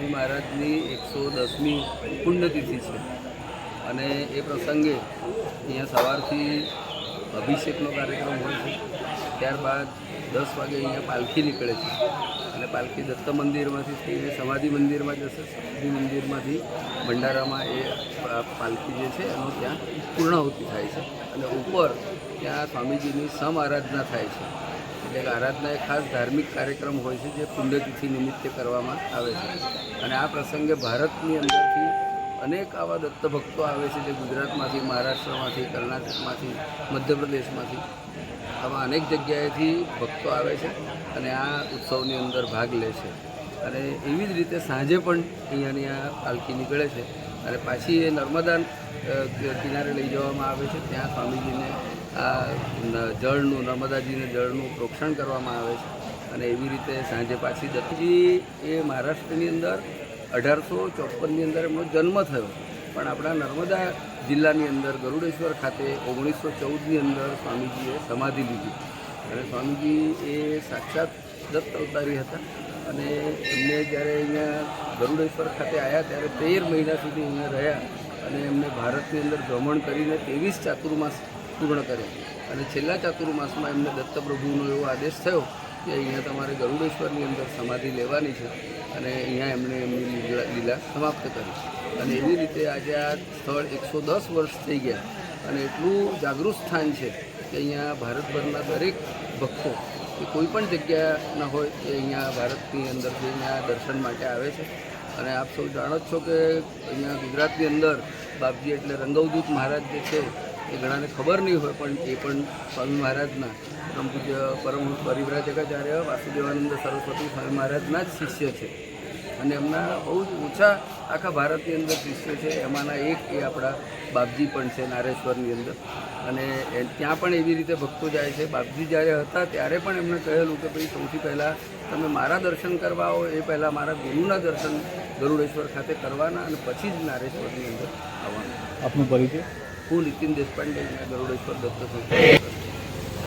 સ્વામી મહારાજની એકસો દસમી પુણ્યતિથિ છે. અને એ પ્રસંગે અહીંયા સવારથી અભિષેકનો કાર્યક્રમ હોય છે. ત્યારબાદ દસ વાગે અહીંયા પાલખી નીકળે છે. અને પાલખી દત્ત મંદિરમાંથી થઈને સમાધિ મંદિરમાં જશે. સમાધિ મંદિરમાંથી ભંડારામાં એ પાલખી જે છે, એનો ત્યાં પૂર્ણાહુતિ થાય છે. અને ઉપર ત્યાં સ્વામીજીની સમ આરાધના થાય છે. એટલે આરાધના એ ખાસ ધાર્મિક કાર્યક્રમ હોય છે જે પુણ્યતિથિ નિમિત્તે કરવામાં આવે છે. અને આ પ્રસંગે ભારતની અંદરથી અનેક આવા દત્તભક્તો આવે છે જે ગુજરાતમાંથી, મહારાષ્ટ્રમાંથી, કર્ણાટકમાંથી, મધ્યપ્રદેશમાંથી આવા અનેક જગ્યાએથી ભક્તો આવે છે અને આ ઉત્સવની અંદર ભાગ લે છે. અને એવી જ રીતે સાંજે પણ અહીંયાની આ પાલખી નીકળે છે. અને પાછી એ નર્મદા કિનારે લઈ જવામાં આવે છે. ત્યાં સ્વામીજીને આ જળનું, નર્મદાજીને જળનું પ્રોક્ષણ કરવામાં આવે છે. અને એવી રીતે સાંજે પાછી દત્તજી એ મહારાષ્ટ્રની અંદર અઢારસો ચોપનની અંદર એમનો જન્મ થયો. પણ આપણા નર્મદા જિલ્લાની અંદર, ગરુડેશ્વર ખાતે ઓગણીસો ચૌદની અંદર સ્વામીજીએ સમાધિ લીધી. અને સ્વામીજી એ સાક્ષાત દત્ત અવતારી હતા. અને એમને જ્યારે અહીંયા ગરુડેશ્વર ખાતે આવ્યા ત્યારે તેર મહિના સુધી અહીંયા રહ્યા અને એમને ભારતની અંદર ભ્રમણ કરીને ત્રેવીસ ચાતુર્માસ પૂર્ણ કર્યા. અને છેલ્લા ચાતુર્માસમાં એમને દત્તપ્રભુનો એવો આદેશ થયો કે અહીંયા તમારે ગરુડેશ્વરની અંદર સમાધિ લેવાની છે અને અહીંયા એમણે એમની લીલા સમાપ્ત કરી. અને એવી રીતે આજે આ સ્થળ એકસો દસ વર્ષ થઈ ગયા. અને એટલું જાગૃત સ્થાન છે કે અહીંયા ભારતભરના દરેક ભક્તો કે કોઈ પણ જગ્યાના હોય એ અહીંયા ભારતની અંદર જઈને આ દર્શન માટે આવે છે. અને આપ સૌ જાણો જ છો કે અહીંયા ગુજરાતની અંદર બાપજી એટલે રંગવદૂત મહારાજ જે છે, એ ઘણાને ખબર નહીં હોય, પણ એ પણ સ્વામી મહારાજના, પરમ પૂજ્ય, પરમ પરિવ્રાજકાચાર્ય વાસુદેવાનંદ સરસ્વતી સ્વામી મહારાજના જ શિષ્ય છે. અને એમના બહુ જ ઓછા આખા ભારતની અંદર શિષ્ય છે. એમાંના એક એ આપણા બાપજી પણ છે, નારેશ્વરની અંદર. અને ત્યાં પણ એવી રીતે ભક્તો જાય છે. બાપજી જ્યારે હતા ત્યારે પણ એમણે કહેલું કે ભાઈ સૌથી પહેલાં તમે મારા દર્શન કરવા આવો. એ પહેલાં મારા ગુરુના દર્શન ગરુડેશ્વર ખાતે કરવાના અને પછી જ નારેશ્વરની અંદર આવવાનું. આપનો પરિચય? હું નીતિન દેશપાંડે ગરુડેશ્વર દત્ત સંસ્થા.